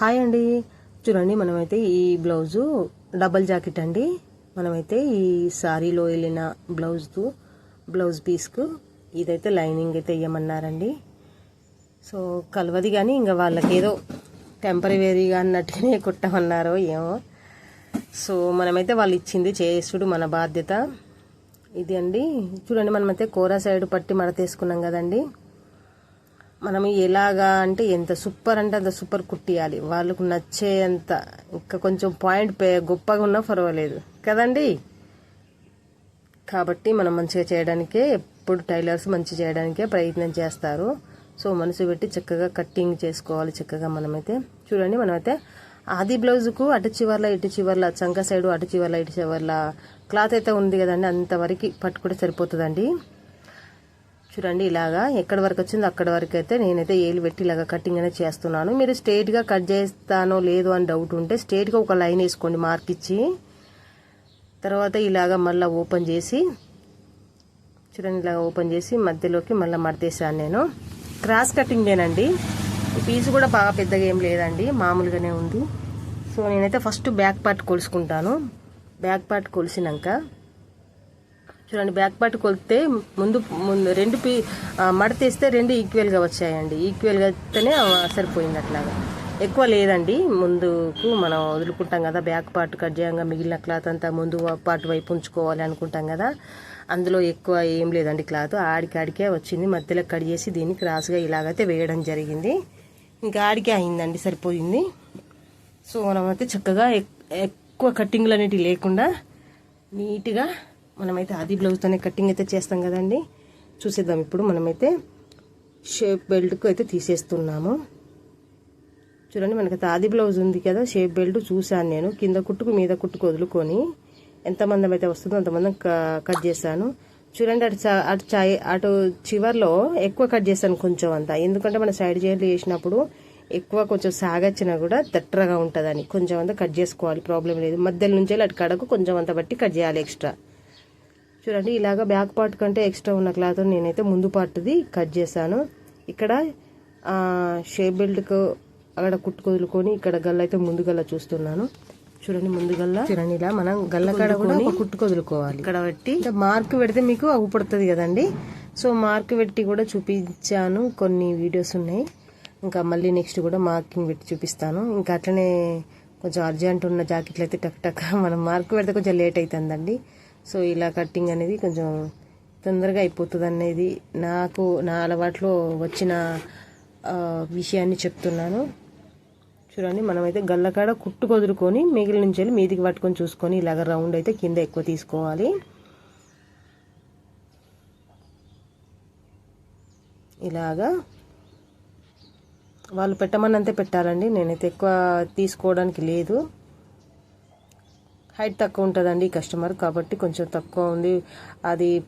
Hi అండి. చూడండి మనమైతే ఈ బ్లౌజు డబల్ జాకెట్ అండి. మనమైతే ఈ సారీలో వెళ్ళిన బ్లౌజ్కు బ్లౌజ్ పీస్కు ఇదైతే లైనింగ్ అయితే వేయమన్నారండి సో కలవది కానీ ఇంకా వాళ్ళకి ఏదో టెంపరీగా అన్నట్టుగానే కుట్టమన్నారో ఏమో. సో మనమైతే వాళ్ళు ఇచ్చింది చేసుడు మన బాధ్యత. ఇది అండి. చూడండి మనమైతే కూర సైడ్ పట్టి మడతేసుకున్నాం కదండి. మనం ఎలాగా అంటే ఎంత సూపర్ అంటే అంత సూపర్ కుట్టియాలి. వాళ్ళకు నచ్చేంత ఇంకా కొంచెం పాయింట్ పే- గొప్పగా ఉన్నా పర్వాలేదు. కదండి? కాబట్టి మనం మంచిగా చేయడానికే ఎప్పుడు టైలర్స్ మంచి చేయడానికే ప్రయత్నం చేస్తారు. సో మనసు పెట్టి చక్కగా కట్టింగ్ చేసుకోవాలి చక్కగా మనమైతే. చూడండి మనమైతే ఆది బ్లౌజ్కు అటు చివర్ల ఇటు చివర్ల చంక సైడు అటు చివర్ల ఇటు చివర్ల క్లాత్ అయితే ఉంది కదండి అంతవరకు పట్టుకుంటే సరిపోతుందండి. చూడండి ఇలాగా ఎక్కడి వరకు వచ్చిందో అక్కడి వరకు అయితే నేనైతే ఏలు పెట్టి ఇలాగా కటింగ్ అనేది చేస్తున్నాను. మీరు స్ట్రేట్గా కట్ చేస్తానో లేదో అని డౌట్ ఉంటే స్ట్రేట్గా ఒక లైన్ వేసుకోండి మార్క్ ఇచ్చి. తర్వాత ఇలాగా మళ్ళీ ఓపెన్ చేసి చూడండి ఇలాగ ఓపెన్ చేసి మధ్యలోకి మళ్ళీ మడతేసాను నేను. క్రాస్ కటింగేనండి ఈ పీస్ కూడా బాగా పెద్దగా ఏం లేదండి మామూలుగానే ఉంది. సో నేనైతే ఫస్ట్ బ్యాక్ పార్ట్ కొలుసుకుంటాను. బ్యాక్ పార్ట్ కొలిసినాక చూడండి బ్యాక్ పార్ట్ కొలితే ముందు ముందు రెండు పీ మడత మడతేస్తే రెండు ఈక్వల్గా వచ్చాయండి. ఈక్వల్గా అయితేనే సరిపోయింది అట్లాగా. ఎక్కువ లేదండి. ముందుకు మనం వదులుకుంటాం కదా బ్యాక్ పార్ట్ కట్ చేయంగా మిగిలిన క్లాత్ అంతా ముందు పార్ట్ వైపు ఉంచుకోవాలి అనుకుంటాం కదా. అందులో ఎక్కువ ఏం లేదండి క్లాత్ ఆడికి ఆడికే వచ్చింది. మధ్యలో కట్ చేసి దీన్ని క్రాస్గా ఇలాగైతే వేయడం జరిగింది. ఇంకా ఆడికే అయిందండి సరిపోయింది. సో మనం అయితే చక్కగా ఎక్- ఎక్కువ కట్టింగ్లు అనేటివి లేకుండా నీట్గా మనమైతే ఆది బ్లౌజ్తోనే కటింగ్ అయితే చేస్తాం కదండి. చూసేద్దాం ఇప్పుడు మనమైతే షేప్ బెల్ట్కు అయితే తీసేస్తున్నాము. చూడండి మనకైతే ఆది బ్లౌజ్ ఉంది కదా షేప్ బెల్ట్ చూశాను నేను. కింద కుట్టుకు మీద కుట్టుకు వదులుకొని ఎంతమంది అయితే వస్తుందో అంతమంది క- కట్ చేశాను. చూడండి అటు చా- అటు చాయ్ అటు చివర్లో ఎక్కువ కట్ చేశాను కొంచెం అంతా. ఎందుకంటే మన సైడ్ చేయలు వేసినప్పుడు ఎక్కువ కొంచెం సాగచ్చినా కూడా దట్టరగా ఉంటుందని. కొంచెం అంతా కట్ చేసుకోవాలి ప్రాబ్లం లేదు. మధ్యలో నుంచి వెళ్ళి అటు కడకు కొంచెం అంత బట్టి కట్ చేయాలి ఎక్స్ట్రా చూడండి ఇలాగ బ్యాక్ పార్ట్ కంటే ఎక్స్ట్రా ఉన్న క్లాత్ నేనైతే ముందు పార్ట్ది కట్ చేశాను. ఇక్కడ షేప్ బెల్ట్కు అక్కడ కుట్టు వదులుకొని ఇక్కడ గల్ల అయితే ముందు గల్ల చూస్తున్నాను. చూడండి ముందు గల్ల. చూడండి ఇలా మనం గల్ల కాడ కూడా ఒక కుట్టు వదులుకోవాలి ఇక్కడ పెట్టి మార్క్ పెడితే మీకు అవ్వపడుతుంది కదండి. సో మార్క్ పెట్టి కూడా చూపించాను. కొన్ని వీడియోస్ ఉన్నాయి. ఇంకా మళ్ళీ నెక్స్ట్ కూడా మార్కింగ్ పెట్టి చూపిస్తాను. ఇంకా అట్లనే కొంచెం అర్జెంట్ ఉన్న జాకెట్లు అయితే టక్ టక్ మనం మార్క్ పెడితే కొంచెం లేట్ అవుతుందండి. సో ఇలా కట్టింగ్ అనేది కొంచెం తొందరగా అయిపోతుంది అనేది నాకు నా అలవాట్లో వచ్చిన విషయాన్ని చెప్తున్నాను. చూడండి మనమైతే గల్లకాడ కుట్టు కుదురుకొని మిగిలిన నుంచి వెళ్ళి మీదికి పట్టుకొని చూసుకొని ఇలాగ రౌండ్ అయితే కింద ఎక్కువ తీసుకోవాలి. ఇలాగా వాళ్ళు పెట్టమన్నంతే పెట్టాలండి. నేనైతే ఎక్కువ తీసుకోవడానికి లేదు. హైట్ తక్కువ ఉంటుందండి ఈ కస్టమర్ కాబట్టి కొంచెం తక్కువ ఉంది. అది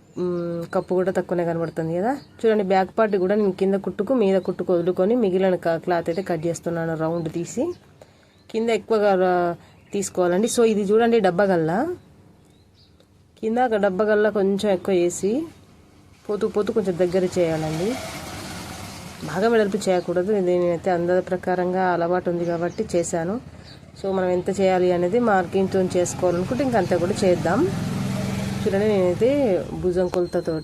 కప్పు కూడా తక్కువనే కనబడుతుంది కదా. చూడండి బ్యాక్ పార్ట్ కూడా నేను కింద కుట్టుకు మీద కుట్టుకు వదులుకొని మిగిలిన క- క్లాత్ అయితే కట్ చేస్తున్నాను రౌండ్ తీసి. కింద ఎక్కువగా తీసుకోవాలండి. సో ఇది చూడండి డబ్బా గల్లా. కింద ఒక డబ్బా గల్లా కొంచెం ఎక్కువ వేసి పోతూ పోతూ కొంచెం దగ్గర చేయాలండి. బాగా వెడల్పు చేయకూడదు. ఇది నేనైతే అందరి ప్రకారంగా అలవాటు ఉంది కాబట్టి చేశాను. సో మనం ఎంత చేయాలి అనేది మార్కింగ్తో చేసుకోవాలనుకుంటే ఇంకంతా కూడా చేద్దాం. చూడండి నేనైతే భుజం కొలతతో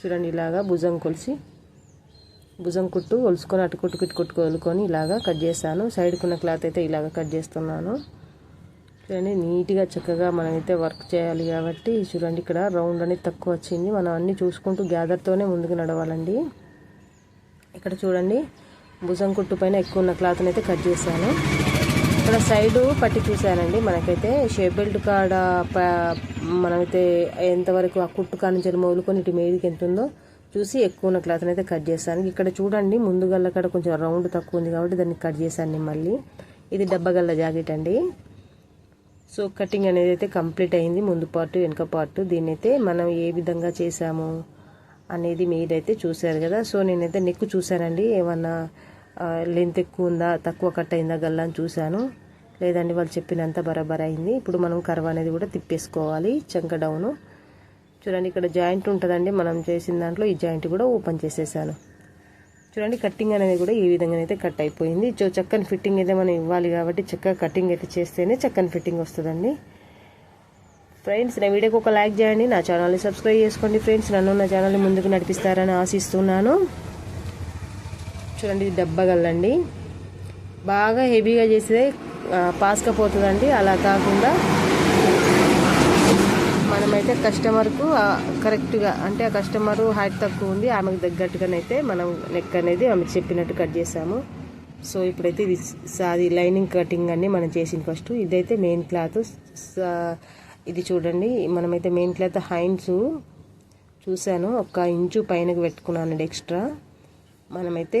చూడండి ఇలాగా భుజం కొలిసి భుజం కుట్టు కొలుసుకొని అటు కుట్టు కుట్టు కుట్టు కొలుకొని ఇలాగా కట్ చేస్తాను సైడ్కి ఉన్న క్లాత్ అయితే ఇలాగ కట్ చేస్తున్నాను. చూడండి నీట్గా చక్కగా మనమైతే వర్క్ చేయాలి కాబట్టి చూడండి ఇక్కడ రౌండ్ అనేది తక్కువ వచ్చింది. మనం అన్నీ చూసుకుంటూ గ్యాదర్తోనే ముందుకు నడవాలండి. ఇక్కడ చూడండి భుజం కుట్టు పైన ఎక్కువ ఉన్న క్లాత్ని అయితే కట్ చేశాను. ఇక్కడ సైడు పట్టి చూశానండి. మనకైతే షేప్ బెల్ట్ కాడ ప- మనమైతే ఎంతవరకు ఆ కుట్టు కాడ మొదలుకొని ఇటు మీదికి ఎంత ఉందో చూసి ఎక్కువ ఉన్న క్లాత్ని అయితే కట్ చేశాను. ఇక్కడ చూడండి ముందు గల్ల కాడ కొంచెం రౌండ్ తక్కువ ఉంది కాబట్టి దాన్ని కట్ చేశాను నేను మళ్ళీ. ఇది డబ్బగల్ల జాకెట్ అండి. సో కటింగ్ అనేది అయితే కంప్లీట్ అయింది. ముందు పార్ట్ వెనుక పార్ట్ దీన్ని అయితే మనం ఏ విధంగా చేసాము అనేది మీరైతే చూశారు కదా. సో నేనైతే నెక్ చూశానండి. ఏమన్నా లెంత్ ఎక్కువ ఉందా తక్కువ కట్ అయిందా గల్లా అని చూశాను. లేదండి వాళ్ళు చెప్పినంత బరాబర్ అయింది. ఇప్పుడు మనం కర్వ్ అనేది కూడా తిప్పేసుకోవాలి చంక డౌను చూడండి ఇక్కడ జాయింట్ ఉంటుందండి. మనం చేసిన దాంట్లో ఈ జాయింట్ కూడా ఓపెన్ చేసేసాను. చూడండి కట్టింగ్ అనేది కూడా ఈ విధంగా అయితే కట్ అయిపోయింది. చో చక్కని ఫిట్టింగ్ అయితే మనం ఇవ్వాలి కాబట్టి చక్కగా కటింగ్ అయితే చేస్తేనే చక్కని ఫిట్టింగ్ వస్తుందండి. ఫ్రెండ్స్ నా వీడియోకి ఒక లైక్ చేయండి. నా ఛానల్ని సబ్స్క్రైబ్ చేసుకోండి. ఫ్రెండ్స్ నన్ను నా ఛానల్ని ముందుకు నడిపిస్తారని ఆశిస్తున్నాను. చూడండి ఇది డబ్బగల్లండి బాగా హెవీగా చేసేదే పాసుకపోతుందండి అలా కాకుండా మనమైతే కస్టమర్కు కరెక్ట్గా అంటే ఆ కస్టమర్ హైట్ తక్కువ ఉంది ఆమెకు తగ్గట్టుగానైతే మనం నెక్ అనేది ఆమె చెప్పినట్టు కట్ చేసాము. సో ఇప్పుడైతే ఇది సాది లైనింగ్ కటింగ్ అన్ని మనం చేసింది ఫస్ట్. ఇదైతే మెయిన్ క్లాత్. ఇది చూడండి మనమైతే మెయిన్ క్లాత్ హైన్స్ చూశాను. ఒక ఇంచు పైనకి పెట్టుకున్నాను ఎక్స్ట్రా. మనమైతే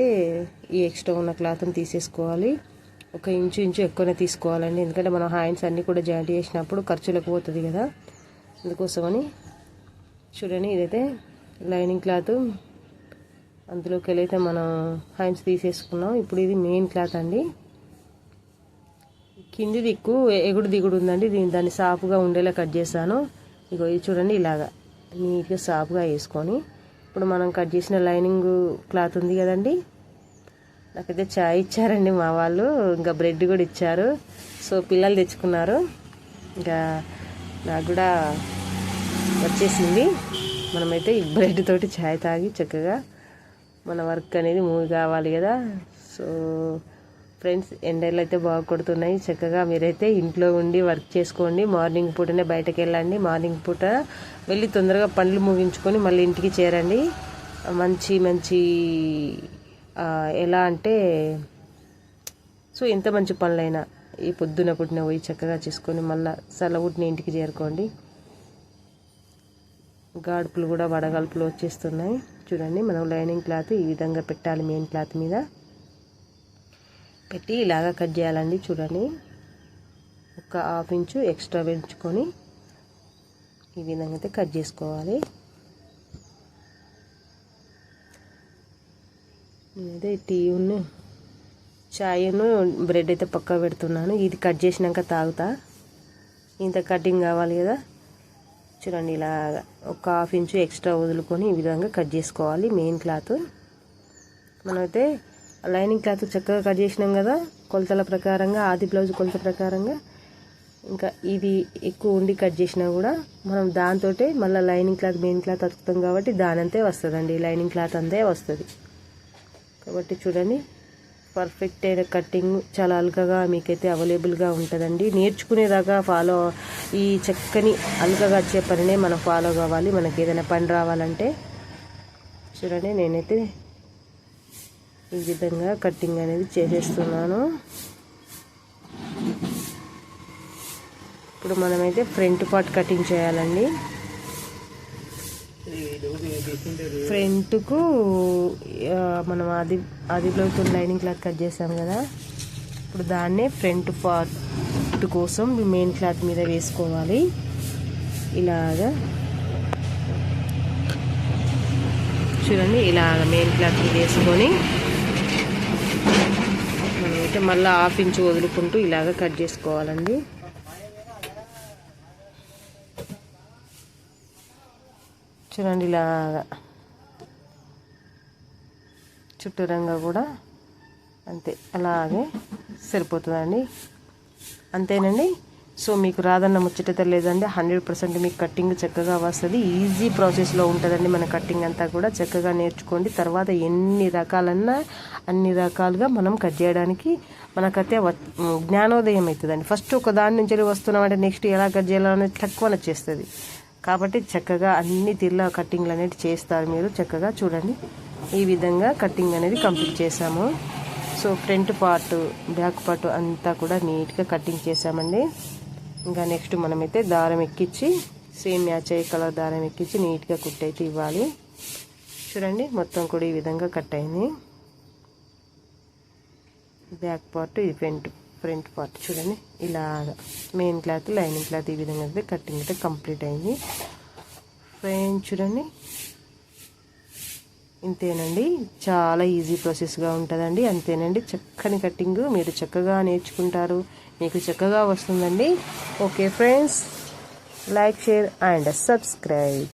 ఈ ఎక్స్ట్రా ఉన్న క్లాత్ని తీసేసుకోవాలి. ఒక ఇంచు ఇంచు ఎక్కువనే తీసుకోవాలండి. ఎందుకంటే మనం హ్యాండ్స్ అన్నీ కూడా జాయింట్ చేసినప్పుడు ఖర్చులకు పోతుంది కదా. అందుకోసమని చూడండి ఇదైతే లైనింగ్ క్లాత్. అందులోకి వెళ్ళైతే మనం హ్యాండ్స్ తీసేసుకున్నాం. ఇప్పుడు ఇది మెయిన్ క్లాత్ అండి. కింది దిక్కు ఎగుడు దిగుడు ఉందండి. దీన్ని దాన్ని సాఫ్గా ఉండేలా కట్ చేశాను. ఇగో ఇది చూడండి ఇలాగా నీట్గా సాఫ్గా వేసుకొని ఇప్పుడు మనం కట్ చేసిన లైనింగ్ క్లాత్ ఉంది కదండి. నాకైతే చాయ్ ఇచ్చారండి మా వాళ్ళు. ఇంకా బ్రెడ్ కూడా ఇచ్చారు. సో పిల్లలు తెచ్చుకున్నారు. ఇంకా నాకు కూడా వచ్చేసింది. మనమైతే ఈ బ్రెడ్ తోటి చాయ్ తాగి చక్కగా మన వర్క్ అనేది మూవ్ కావాలి కదా. సో ఫ్రెండ్స్ ఎండలు అయితే బాగా కొడుతున్నాయి. చక్కగా మీరైతే ఇంట్లో ఉండి వర్క్ చేసుకోండి. మార్నింగ్ పూటనే బయటకు వెళ్ళండి మార్నింగ్ పూట వెళ్ళి తొందరగా పనులు ముగించుకొని మళ్ళీ ఇంటికి చేరండి. మంచి మంచి ఎలా అంటే సో ఎంత మంచి పనులైనా ఈ పొద్దున పుట్టిన పోయి చక్కగా చేసుకొని మళ్ళీ సలవుటిని ఇంటికి చేరుకోండి. గాడుపులు కూడా వడగాల్పులు వచ్చేస్తున్నాయి. చూడండి మనం లైనింగ్ క్లాత్ ఈ విధంగా పెట్టాలి మెయిన్ క్లాత్ మీద. పెట్టి ఇలాగా కట్ చేయాలండి చూడండి. ఒక హాఫ్ ఇంచు ఎక్స్ట్రా పెంచుకొని ఈ విధంగా అయితే కట్ చేసుకోవాలి. నేనైతే టీను చాయ్ను బ్రెడ్ అయితే పక్క పెడుతున్నాను. ఇది కట్ చేసినాక తాగుతా. ఇంత కటింగ్ కావాలి కదా. చూడండి ఇలా ఒక హాఫ్ ఇంచు ఎక్స్ట్రా వదులుకొని ఈ విధంగా కట్ చేసుకోవాలి మెయిన్ క్లాత్. మనమైతే లైనింగ్ క్లాత్ చక్కగా కట్ చేసినాం కదా కొలతల ప్రకారంగా ఆది బ్లౌజ్ కొలత ప్రకారంగా. ఇంకా ఇది ఎక్కువ ఉండి కట్ చేసినా కూడా మనం దాంతో మళ్ళీ లైనింగ్ క్లాత్ మెయిన్ క్లాత్ అతుకుతాం కాబట్టి దాని అంతే వస్తుందండి. లైనింగ్ క్లాత్ అంతే వస్తుంది. కాబట్టి చూడండి పర్ఫెక్ట్ అయిన కట్టింగ్ చాలా అల్కగా మీకైతే అవైలబుల్గా ఉంటుందండి. నేర్చుకునేదాకా ఫాలో ఈ చక్కని అల్కగా వచ్చే పనినే మనం ఫాలో కావాలి. మనకి ఏదైనా పని రావాలంటే చూడండి నేనైతే ఈ విధంగా కట్టింగ్ అనేది చేసేస్తున్నాను. ఇప్పుడు మనమైతే ఫ్రంట్ పార్ట్ కటింగ్ చేయాలండి. ఫ్రంట్కు మనం అది అది బ్లౌజ్ లైనింగ్ క్లాత్ కట్ చేసాం కదా. ఇప్పుడు దాన్నే ఫ్రంట్ పార్ట్ కోసం మెయిన్ క్లాత్ మీద వేసుకోవాలి. ఇలాగా. చూడండి ఇలాగ మెయిన్ క్లాత్ మీద వేసుకొని మనమైతే మళ్ళీ హాఫ్ ఇంచ్ వదులుకుంటూ ఇలాగ కట్ చేసుకోవాలండి. చూడండి ఇలాగా. చుట్టూరంగా కూడా అంతే అలాగే సరిపోతుందండి. అంతేనండి? సో మీకు రాదన్న ముచ్చట లేదండి. హండ్రెడ్ పర్సెంట్ మీకు కట్టింగ్ చక్కగా వస్తుంది. ఈజీ ప్రాసెస్లో ఉంటుందండి మన కట్టింగ్ అంతా కూడా. చక్కగా నేర్చుకోండి. తర్వాత ఎన్ని రకాలన్నా అన్ని రకాలుగా మనం కట్ చేయడానికి మనకైతే జ్ఞానోదయం అవుతుందండి ఫస్ట్ ఒక దాని నుంచి వస్తున్నామంటే నెక్స్ట్ ఎలా కట్ చేయాలనేది తక్కువ వచ్చేస్తుంది కాబట్టి చక్కగా అన్ని తీర్ల కట్టింగ్లు అనేది చేస్తారు మీరు. చక్కగా చూడండి. ఈ విధంగా కట్టింగ్ అనేది కంప్లీట్ చేసాము so front part back part అంతా కూడా నీట్గా కట్టింగ్ చేసామండి ఇంకా నెక్స్ట్ మనమైతే దారం ఎక్కించి సేమ్ మ్యాచ్ అయ్యే కలర్ దారం ఎక్కించి నీట్గా కుట్టయితే ఇవ్వాలి. చూడండి మొత్తం కూడా ఈ విధంగా కట్ అయింది. బ్యాక్ పార్ట్ ఇది ఫ్రంట్ ఫ్రంట్ పార్ట్ చూడండి. ఇలాగా మెయిన్ క్లాత్ లైనింగ్ క్లాత్ ఈ విధంగా అయితే కటింగ్ అయితే కంప్లీట్ అయింది. ఫ్రెండ్ చూడండి. ఇంతేనండి. చాలా ఈజీ ప్రాసెస్గా ఉంటుందండి. అంతేనండి. చక్కని కట్టింగు మీరు చక్కగా నేర్చుకుంటారు. మీకు చక్కగా వస్తుందండి. Okay friends like share and subscribe.